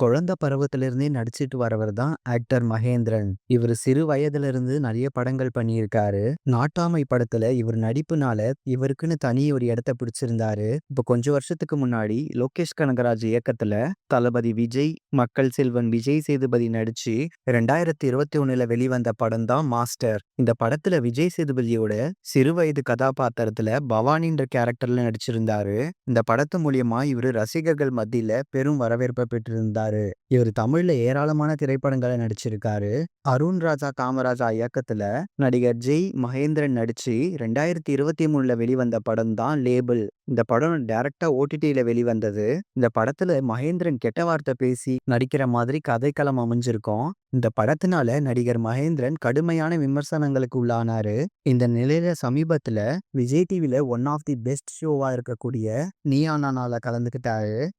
குழந்தை பருவத்திலிருந்தே நடிச்சிட்டு வரவர் தான் ஆக்டர் மகேந்திரன். இவர் சிறு வயதிலிருந்து நிறைய படங்கள் பண்ணியிருக்காரு. நாட்டாமை படத்துல இவர் நடிப்புனால இவருக்குன்னு தனி ஒரு இடத்த பிடிச்சிருந்தாரு. இப்ப கொஞ்ச வருஷத்துக்கு முன்னாடி லோகேஷ் கனகராஜ் இயக்கத்துல தளபதி விஜய், மக்கள் செல்வன் விஜய் சேதுபதி நடிச்சு 2021ல வெளிவந்த படம் தான் மாஸ்டர். இந்த படத்துல விஜய் சேதுபதியோட சிறுவயது கதாபாத்திரத்துல பவானின்ற கேரக்டர்ல நடிச்சிருந்தாரு. இந்த படத்து மூலியமா இவர் ரசிகர்கள் மத்தியில பெரும் வரவேற்பை பெற்றிருந்தார் இவரு தமிழ்ல ஏராளமான திரைப்படங்களை நடிச்சிருக்காரு. அருண் ராஜா காமராஜா இயக்கத்துல நடிகர் ஜெய் மகேந்திரன் நடிச்சு 2023ல வெளிவந்த படம் தான் லேபிள். இந்த படம் டைரக்டா ஓடிடில வெளிவந்தது. இந்த படத்துல மகேந்திரன் கெட்ட வார்த்தை பேசி நடிக்கிற மாதிரி கதைக்களம் அமைஞ்சிருக்கும். இந்த படத்தினால நடிகர் மகேந்திரன் கடுமையான விமர்சனங்களுக்கு உள்ளானாரு. இந்த நிலையில சமீபத்துல விஜய் டிவில ஒன் ஆஃப் தி பெஸ்ட் ஷோவா இருக்கக்கூடிய நீயா நானால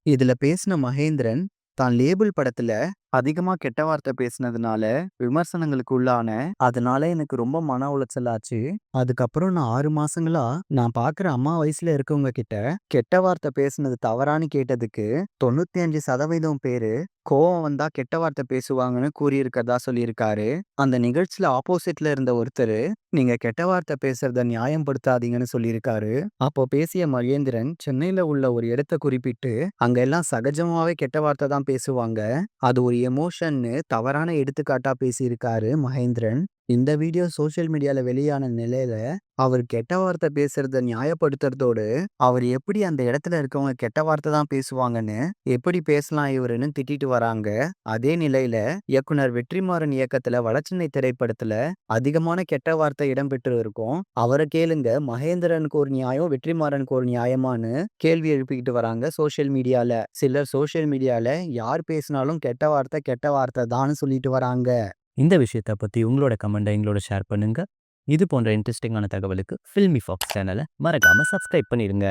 இதுல பேசின மகேந்திரன் தான் லேபிள் படத்துல அதிகமா கெட்ட வார்த்தை பேசினதுனால விமர்சனங்களுக்கு உள்ளான அதனால எனக்கு ரொம்ப மன உளைச்சல் ஆச்சு. அதுக்கப்புறம் நான் ஆறு மாசங்களா நான் பார்க்குற அம்மா வயசுல இருக்கவங்க கிட்ட கெட்ட வார்த்தை பேசுனது தவறான்னு கேட்டதுக்கு 95% பேரு கோவம் வந்தா கெட்ட வார்த்தை பேசுவாங்கன்னு கூறியிருக்கிறதா சொல்லியிருக்காரு. அந்த நிகழ்ச்சியில ஆப்போசிட்ல இருந்த ஒருத்தர் நீங்க கெட்ட வார்த்தை பேசுறத நியாயப்படுத்தாதீங்கன்னு சொல்லியிருக்காரு. அப்போ பேசிய மகேந்திரன் சென்னையில உள்ள ஒரு இடத்த குறிப்பிட்டு அங்க எல்லாம் சகஜமாவே கெட்ட வார்த்தை தான் பேசுவாங்க. அது ஒரு எமோஷன்னு தவறான எடுத்துக்காட்டா பேசியிருக்காரு மகேந்திரன். இந்த வீடியோ சோஷியல் மீடியாவில் வெளியான நிலையில அவர் கெட்ட வார்த்தை பேசுறத நியாயப்படுத்துறதோடு அவர் எப்படி அந்த இடத்துல இருக்கவங்க கெட்ட வார்த்தை தான் பேசுவாங்கன்னு எப்படி பேசலாம் இவருன்னு திட்டிட்டு வராங்க. அதே நிலையில இயக்குனர் வெற்றிமாறன் இயக்கத்துல வடசென்னை திரைப்படத்துல அதிகமான கெட்ட வார்த்தை இடம்பெற்று இருக்கும். அவரை கேளுங்க மகேந்திரனுக்கு ஒரு நியாயம் வெற்றிமாறனுக்கு ஒரு நியாயமான்னு கேள்வி எழுப்பிக்கிட்டு வராங்க சோஷியல் மீடியால. சிலர் சோஷியல் மீடியால யார் பேசினாலும் கெட்ட வார்த்தை கெட்ட வார்த்தை தான் சொல்லிட்டு வராங்க. இந்த விஷயத்த பத்தி உங்களோட கமெண்ட்டை எங்களோட ஷேர் பண்ணுங்க. இது போன்ற இன்ட்ரெஸ்டிங்கான தகவலுக்கு ஃபில்மி ஃபாக்ஸ் சேனலை மறக்காம சப்ஸ்கிரைப் பண்ணிடுங்க.